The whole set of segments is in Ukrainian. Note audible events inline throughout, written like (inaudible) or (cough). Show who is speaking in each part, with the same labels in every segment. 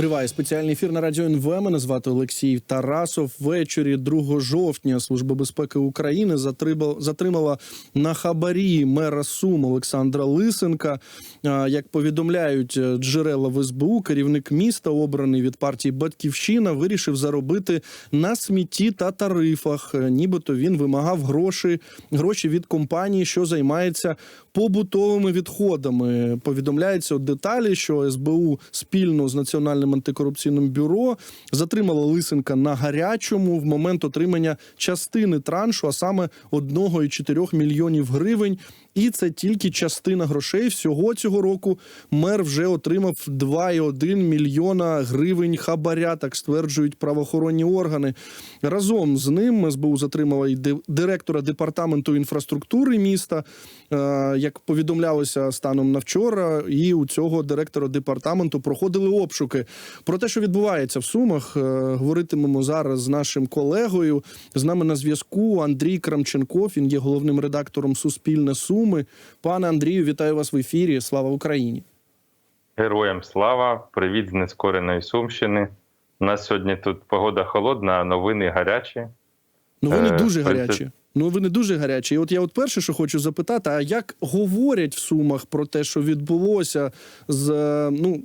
Speaker 1: Триває спеціальний ефір на радіо НВ. Мене звати Олексій Тарасов. Ввечері 2 жовтня Служба безпеки України затримала, на хабарі мера Сум Олександра Лисенка. Як повідомляють е, джерела в СБУ, керівник міста, обраний від партії Батьківщина, вирішив заробити на смітті та тарифах. Е, Нібито він вимагав гроші, гроші від компанії, що займається побутовими відходами. Повідомляється деталі, що СБУ спільно з національним антикорупційним бюро затримала Лисенка на гарячому в момент отримання частини траншу, а саме 1,4 мільйонів гривень. І це тільки частина грошей. Всього цього року мер вже отримав 2,1 мільйона гривень хабаря, так стверджують правоохоронні органи. Разом з ним СБУ затримала і ди- директора департаменту інфраструктури міста. Е, Як повідомлялося станом на вчора, і у цього директора департаменту проходили обшуки. Про те, що відбувається в Сумах, е, говоритимемо зараз з нашим колегою. З нами на зв'язку Андрій Крамченков. Він є головним редактором Суспільне Суми. Пане Андрію, вітаю вас в ефірі. Слава Україні!
Speaker 2: Героям слава, привіт з нескореної Сумщини. У нас сьогодні тут погода холодна, а новини гарячі.
Speaker 1: Вони
Speaker 2: Е,
Speaker 1: дуже гарячі. Вони дуже гарячі. І от я от перше, що хочу запитати: а як говорять в Сумах про те, що відбулося з е, ну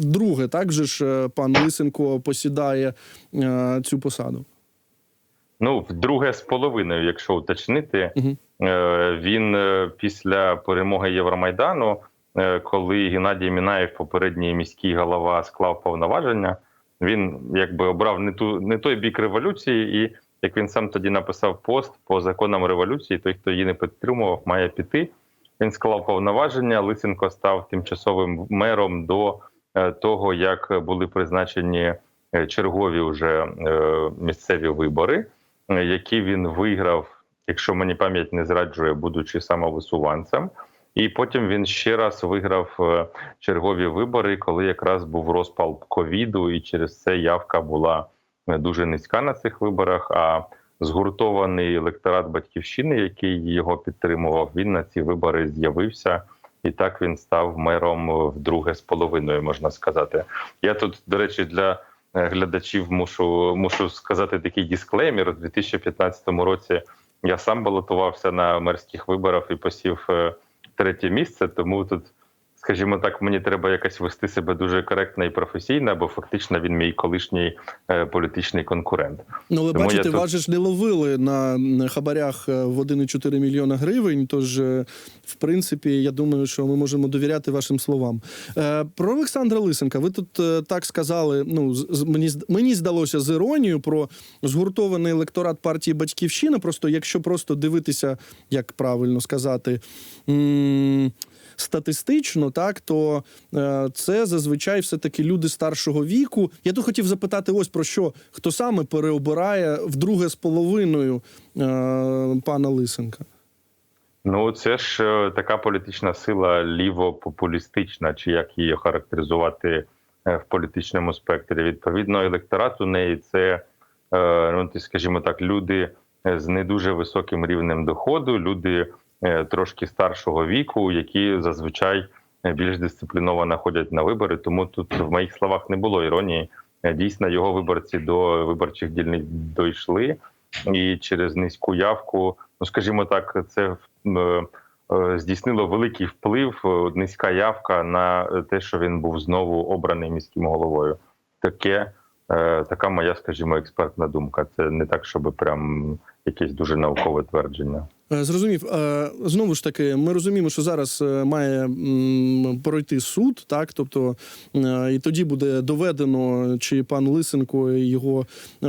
Speaker 1: вдруге, так же ж е, пан Лисенко посідає е, цю посаду?
Speaker 2: Ну, вдруге з половиною, якщо уточнити,
Speaker 1: Мгм.
Speaker 2: Е, він е, після перемоги Євромайдану, е, коли Геннадій Мінаєв, попередній міський голова, склав повноваження, він якби обрав не ту не той бік революції, і як він сам тоді написав пост по законам революції, той, хто її не підтримував, має піти. Він склав повноваження. Лисенко став тимчасовим мером до того, як були призначені чергові вже місцеві вибори, які він виграв якщо мені пам'ять не зраджує, будучи самовисуванцем. І потім він ще раз виграв е, чергові вибори, коли якраз був розпал ковіду, і через це явка була е, дуже низька на цих виборах. А згуртований електорат батьківщини, який його підтримував, він на ці вибори з'явився. І так він став мером е, вдруге з половиною, можна сказати. Я тут, до речі, для глядачів мушу мушу сказати такий дисклеймер. У 2015 році я сам балотувався на мерських виборах і посів е, третє місце. Тому тут, скажімо так, мені треба якось вести себе дуже коректно і професійно, бо фактично він мій колишній е, політичний конкурент.
Speaker 1: Ну, але
Speaker 2: Тому
Speaker 1: бачите,
Speaker 2: тут-
Speaker 1: вас же ж не ловили на хабарях е, в 1,4 мільйона гривень. Тож, е, в принципі, я думаю, що ми можемо довіряти вашим словам. Е, Про Олександра Лисенка, ви тут е, так сказали. Ну, з- з- мені мені здалося з іронією про згуртований електорат партії Батьківщина. Просто якщо просто дивитися, як правильно сказати. м, Статистично, так то е, це зазвичай все таки люди старшого віку. Я тут хотів запитати, ось про що хто саме переобирає вдруге з половиною е, пана Лисенка.
Speaker 2: Ну, це ж е, така політична сила лівопопулістична, чи як її характеризувати в політичному спектрі. Відповідно, електорат у неї це, ну, скажімо так, люди з не дуже високим рівнем доходу, люди трошки старшого віку, які зазвичай е, більш дисципліновано ходять на вибори. Тому тут в моїх словах не було іронії. Е, Дійсно, його виборці до виборчих дільниць дійшли, і через низьку явку, ну скажімо так, це е, е, здійснило великий вплив, е, низька явка на те, що він був знову обраний міським головою. Таке, е, така моя, скажімо, експертна думка. Це не так, щоб прям якесь дуже наукове твердження.
Speaker 1: Е, Зрозумів. Е, Знову ж таки, ми розуміємо, що зараз е, має пройти суд, так тобто, і тоді буде доведено, чи пан Лисенко і його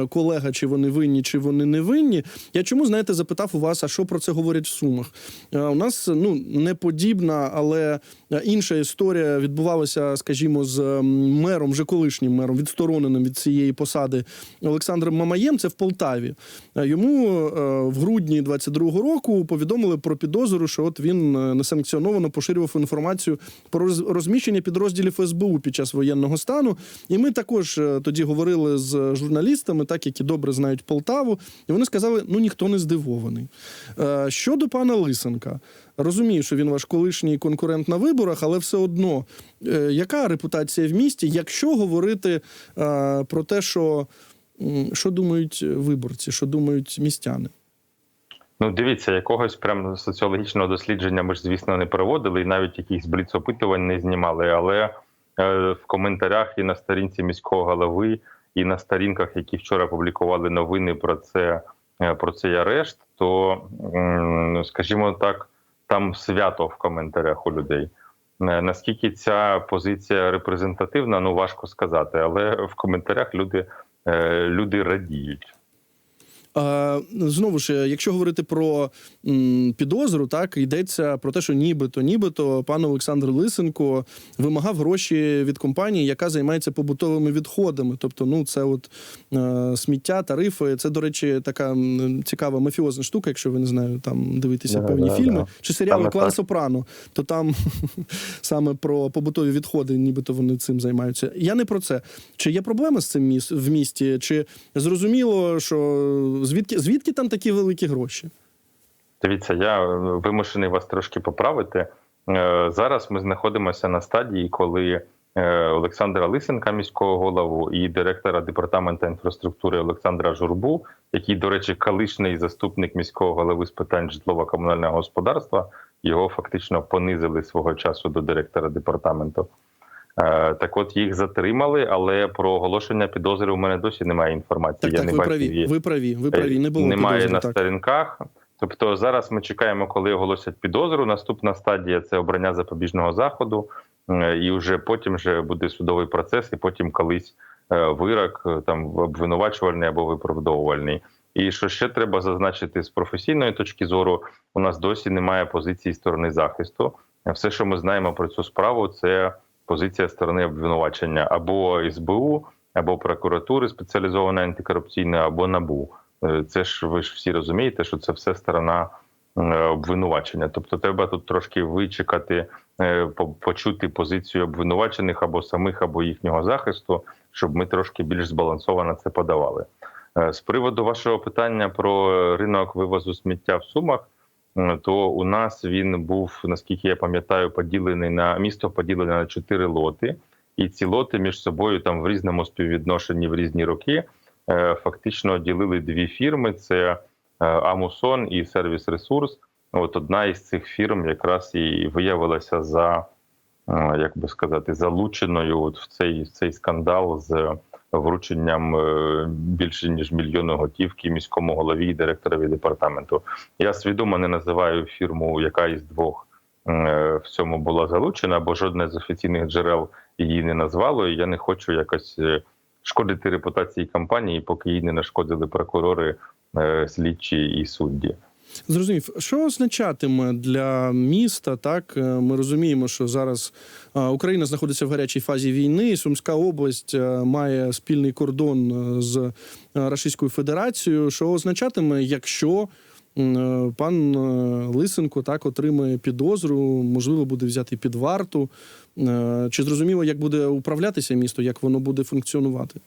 Speaker 1: колега, чи вони винні, чи вони не винні. Я чому знаєте, запитав у вас, а що про це говорять в Сумах? У нас ну не подібна, але інша історія відбувалася, скажімо, з мером, вже колишнім мером, відстороненим від цієї посади Олександром Мамаєм. Це в Полтаві. Йому в грудні 22-го року Лисенку повідомили про підозру, що от він е, несанкціоновано поширював інформацію про роз- розміщення підрозділів СБУ під час воєнного стану. І ми також е, тоді говорили з журналістами, так які добре знають Полтаву, і вони сказали: ну ніхто не здивований. Е, Щодо пана Лисенка, розумію, що він ваш колишній конкурент на виборах, але все одно, яка репутація в місті, якщо говорити про те, що, що думають виборці, що думають містяни?
Speaker 2: Ну, дивіться, якогось прям соціологічного дослідження ми ж, звісно, не проводили, і навіть якихось бліц-опитувань не знімали. Але е, в коментарях і на сторінці міського голови, і на сторінках, які вчора публікували новини про це е, про цей арешт, то скажімо так, там свято в коментарях у людей. Е, Наскільки ця позиція репрезентативна, ну важко сказати, але в коментарях люди, люди радіють.
Speaker 1: Знову ж, якщо говорити про м, підозру, так йдеться про те, що нібито, нібито пан Олександр Лисенко вимагав гроші від компанії, яка займається побутовими відходами. Тобто, ну це от е, сміття, тарифи. Це, до речі, така цікава мафіозна штука, якщо ви не знаю, там дивитися
Speaker 2: Да,
Speaker 1: певні
Speaker 2: да,
Speaker 1: фільми
Speaker 2: да.
Speaker 1: чи серіали Клан. Сопрано, то там (laughs) саме про побутові відходи, нібито вони цим займаються. Я не про це. Чи є проблеми з цим в місті? Чи зрозуміло, що звідки звідки там такі великі гроші?
Speaker 2: Дивіться, я е, вимушений вас трошки поправити. Е, Зараз ми знаходимося на стадії, коли е, Олександра Лисенка, міського голову, і директора департаменту інфраструктури Олександра Журбу, який, до речі, колишній заступник міського голови з питань житлово-комунального господарства, його фактично понизили свого часу до директора департаменту. Е, Так, от їх затримали, але про оголошення підозри у мене досі немає інформації.
Speaker 1: Так,
Speaker 2: я
Speaker 1: так,
Speaker 2: не
Speaker 1: ви праві. Ви праві, ви праві. Не було
Speaker 2: немає
Speaker 1: підозри,
Speaker 2: на
Speaker 1: так.
Speaker 2: сторінках. Тобто зараз ми чекаємо, коли оголосять підозру. Наступна стадія це обрання запобіжного заходу, і вже потім вже буде судовий процес, і потім колись е, вирок е, там обвинувачувальний або виправдовувальний. І що ще треба зазначити з професійної точки зору, у нас досі немає позиції сторони захисту. Все, що ми знаємо про цю справу, це позиція сторони обвинувачення або СБУ, або прокуратури спеціалізованої антикорупційної, або НАБУ. Е, Це ж ви ж всі розумієте, що це все сторона е, обвинувачення. Тобто, треба тут трошки вичекати, е, почути позицію обвинувачених або самих, або їхнього захисту, щоб ми трошки більш збалансовано це подавали. З приводу вашого питання про ринок вивозу сміття в Сумах, то у нас він був, наскільки я пам'ятаю, поділений на місто поділене на чотири лоти, і ці лоти між собою там в різному співвідношенні в різні роки е, фактично ділили дві фірми: це е, Амусон і Сервіс Ресурс. От одна із цих фірм якраз і виявилася за е, як би сказати, залученою от в цей, в цей скандал з врученням е, більше ніж мільйону готівки міському голові і директорові департаменту. Я свідомо не називаю фірму, яка із двох е, в цьому була залучена, бо жодне з офіційних джерел її не назвало. І я не хочу якось е, шкодити репутації компанії, поки їй не нашкодили прокурори, слідчі і судді.
Speaker 1: Зрозумів, що означатиме для міста? Так Е, ми розуміємо, що зараз е, Україна знаходиться в гарячій фазі війни. Сумська область е, має спільний кордон з Російською Федерацією. Що означатиме, якщо пан Лисенко так отримає підозру, можливо, буде взяти під варту? Чи зрозуміло, як буде управлятися місто, як воно буде функціонувати?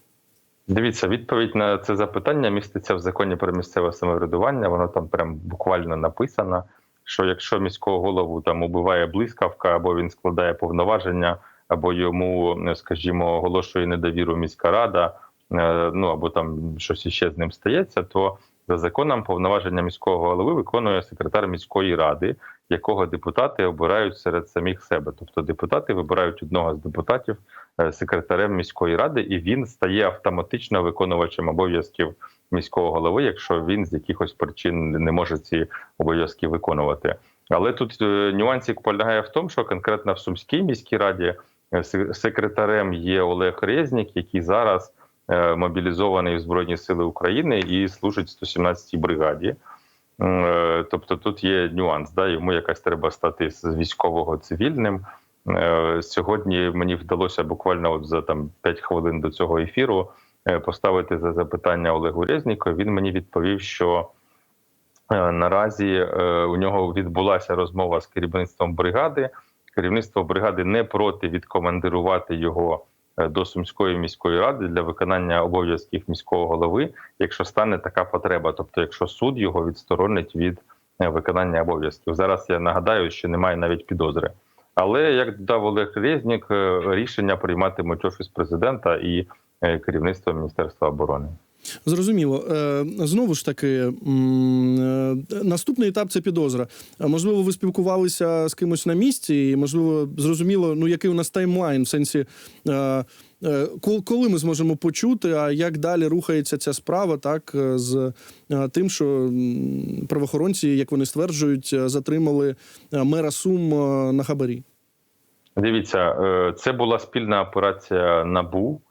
Speaker 2: Дивіться, відповідь на це запитання міститься в законі про місцеве самоврядування. Воно там прям буквально написано. Що якщо міського голову там убиває блискавка, або він складає повноваження, або йому, скажімо, оголошує недовіру міська рада, е, ну або там щось іще з ним стається, то за законом повноваження міського голови виконує секретар міської ради, якого депутати обирають серед самих себе. Тобто депутати вибирають одного з депутатів е, секретарем міської ради, і він стає автоматично виконувачем обов'язків міського голови, якщо він з якихось причин не може ці обов'язки виконувати. Але тут е, нюансик полягає в тому, що конкретно в Сумській міській раді е, секретарем є Олег Резнік, який зараз мобілізований в Збройні Сили України і служить в 117-й бригаді. Е, Тобто тут є нюанс, да, йому якась треба стати з військового цивільним. Е, Сьогодні мені вдалося буквально от за там 5 хвилин до цього ефіру е, поставити за запитання Олегу Резніку. Він мені відповів, що Наразі у нього відбулася розмова з керівництвом бригади. Керівництво бригади не проти відкомандирувати його до Сумської міської ради для виконання обов'язків міського голови, якщо стане така потреба, тобто якщо суд його відсторонить від е, виконання обов'язків. Зараз я нагадаю, що немає навіть підозри. Але як додав Олег Резнік, е, рішення прийматимуть офіс президента і е, керівництво Міністерства оборони.
Speaker 1: Зрозуміло. Е, Знову ж таки, е, наступний етап це підозра. Можливо, ви спілкувалися з кимось на місці, і можливо, зрозуміло, ну який у нас таймлайн в сенсі. е, е, кол- Коли ми зможемо почути, а як далі рухається ця справа, так е, з е, тим, що правоохоронці, як вони стверджують, е, затримали е, мера Сум е, на хабарі?
Speaker 2: Дивіться, е, це була спільна операція НАБУ е,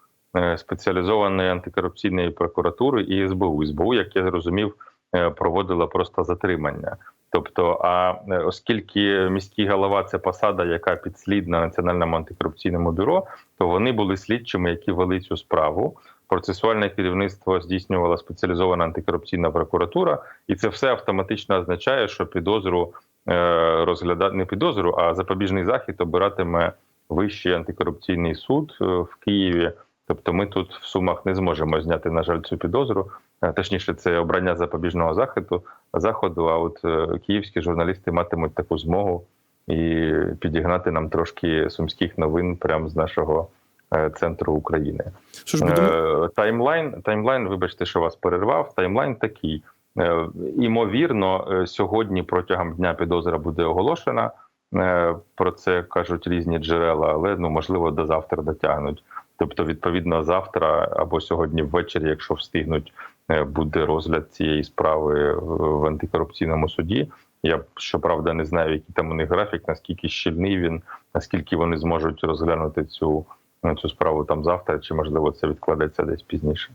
Speaker 2: спеціалізованої антикорупційної прокуратури і СБУ. СБУ, як я зрозумів, е, проводила просто затримання. Тобто, а е, оскільки міський голова це посада, яка підслідна Національному антикорупційному бюро, то вони були слідчими, які вели цю справу. Процесуальне керівництво здійснювала спеціалізована антикорупційна прокуратура, і це все автоматично означає, що підозру е, розгляда не підозру, а запобіжний захід обиратиме Вищий антикорупційний суд е, в Києві. Тобто, ми тут в сумах не зможемо зняти, на жаль, цю підозру. Е, Точніше, це обрання запобіжного заходу заходу. А от е, київські журналісти матимуть таку змогу і підігнати нам трошки сумських новин прямо з нашого е, центру України.
Speaker 1: Що ж будемо?
Speaker 2: Таймлайн, таймлайн, вибачте, що вас перервав. Таймлайн такий. Імовірно, сьогодні протягом дня підозра буде оголошена. Про це кажуть різні джерела, але ну можливо до завтра дотягнуть. Тобто, відповідно, завтра або сьогодні ввечері, якщо встигнуть, е, буде розгляд цієї справи в антикорупційному суді. Я щоправда не знаю, який там у них графік, наскільки щільний він, наскільки вони зможуть розглянути цю, цю справу там завтра, чи можливо це відкладеться десь пізніше.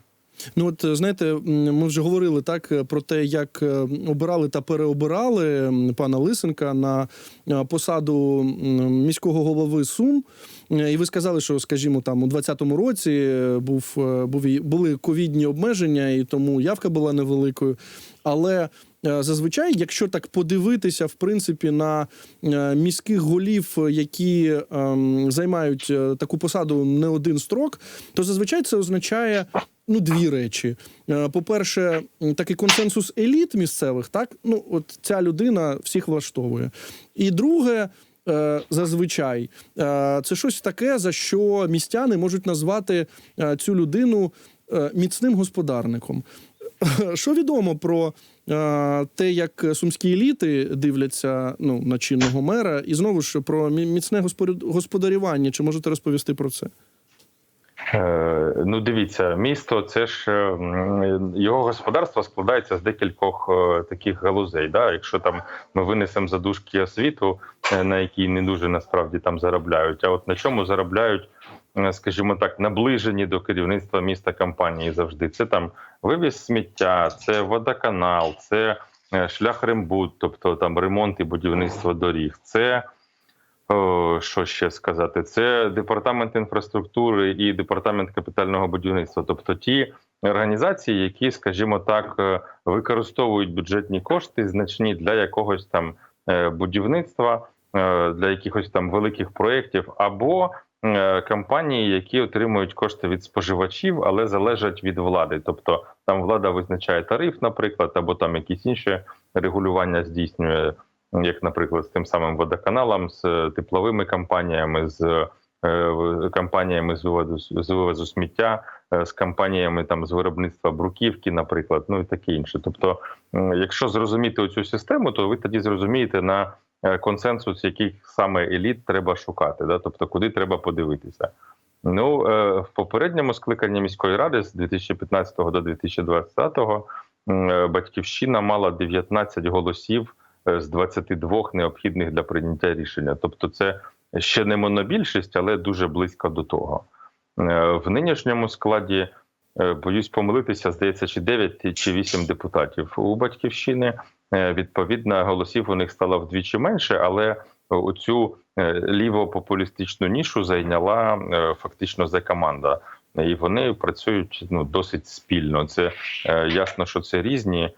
Speaker 1: Ну от знаєте, ми вже говорили так е, про те, як е, обирали та переобирали пана Лисенка на е, посаду міського голови Сум. Е, І ви сказали, що, скажімо, там у 2020 році е, був, е, був були ковідні обмеження, і тому явка була невеликою. Але е, зазвичай, якщо так подивитися, в принципі, на е, міських голів, е, які ем, займають е, таку посаду не один строк, то зазвичай це означає. Ну, дві речі. Е, По-перше, такий консенсус еліт місцевих, так ну от ця людина всіх влаштовує. І друге, е, зазвичай, е, це щось таке, за що містяни можуть назвати цю людину міцним господарником. (laughs) Що відомо про те, як сумські еліти дивляться ну, на чинного мера, і знову ж про міцне господарювання? Чи можете розповісти про це?
Speaker 2: Е, Ну, дивіться, місто це ж е, його господарство складається з декількох е, таких галузей. Да? Якщо там ми винесемо задушки освіту, на якій не дуже насправді там заробляють. А от на чому заробляють, скажімо так, наближені до керівництва міста компанії завжди. Це там вивіз сміття, це водоканал, це шлях рембут, тобто там ремонт і будівництво доріг. Це що ще сказати? Це департамент інфраструктури і департамент капітального будівництва, тобто ті організації, які, скажімо так, е, використовують бюджетні кошти значні для якогось там е, будівництва, е, для якихось там великих проєктів, або е, компанії, які отримують кошти від споживачів, але залежать від влади. Тобто там влада визначає тариф, наприклад, або там якісь інші регулювання здійснює як, наприклад, з тим самим водоканалом, з е, тепловими компаніями, з е, в- компаніями з виводу з вивозу сміття, е, з компаніями там з виробництва бруківки, наприклад, ну і таке інше. Тобто, якщо зрозуміти цю систему, то ви тоді зрозумієте на е, консенсус, яких саме еліт треба шукати, да? тобто куди треба подивитися. Ну, е, в попередньому скликанні міської ради з 2015 до 2020 м, е, батьківщина мала 19 голосів е, з 22 необхідних для прийняття рішення. Тобто, це ще не монобільшість, але дуже близько до того. Е, В нинішньому складі е, боюсь помилитися, здається, чи 9 чи 8 депутатів у батьківщини. Е, Відповідно, голосів у них стало вдвічі менше, але оцю е, лівопопулістичну нішу зайняла е, фактично за команда. І вони працюють ну досить спільно. Це е, ясно, що це різні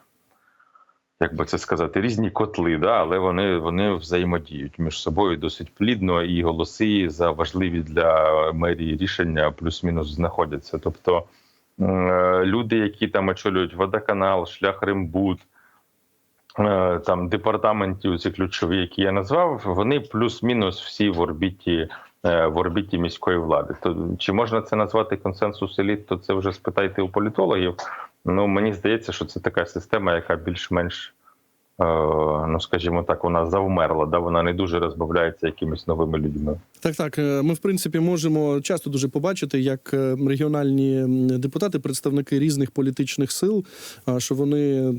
Speaker 2: як би це сказати, різні котли, да, але вони, вони взаємодіють між собою досить плідно, і голоси за важливі для мерії рішення плюс-мінус знаходяться. Тобто е, люди, які там очолюють водоканал, шлях Римбуд, е, там департаментів, ці ключові, які я назвав, вони плюс-мінус всі в орбіті. е, В орбіті міської влади, то чи можна це назвати консенсус еліт, то це вже спитайте у політологів. Ну мені здається, що це така система, яка більш-менш, ну скажімо так, вона завмерла, да вона не дуже розбавляється якимись новими людьми.
Speaker 1: Так, так. е, Ми в принципі можемо часто дуже побачити, як е, регіональні депутати, представники різних політичних сил, що вони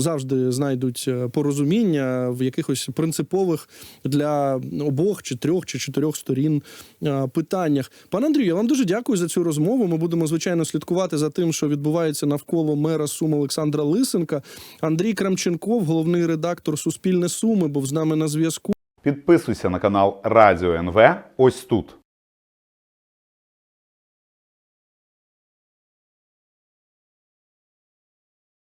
Speaker 1: завжди знайдуть е, порозуміння в якихось принципових для обох чи трьох чи чотирьох сторін е, питаннях. Пане Андрію, я вам дуже дякую за цю розмову. Ми будемо звичайно слідкувати за тим, що відбувається навколо мера Сум Олександра Лисенка. Андрій Крамченков, головний редактор Суспільне Суми, був з нами на зв'язку.
Speaker 3: Підписуйся на канал Радіо НВ ось тут.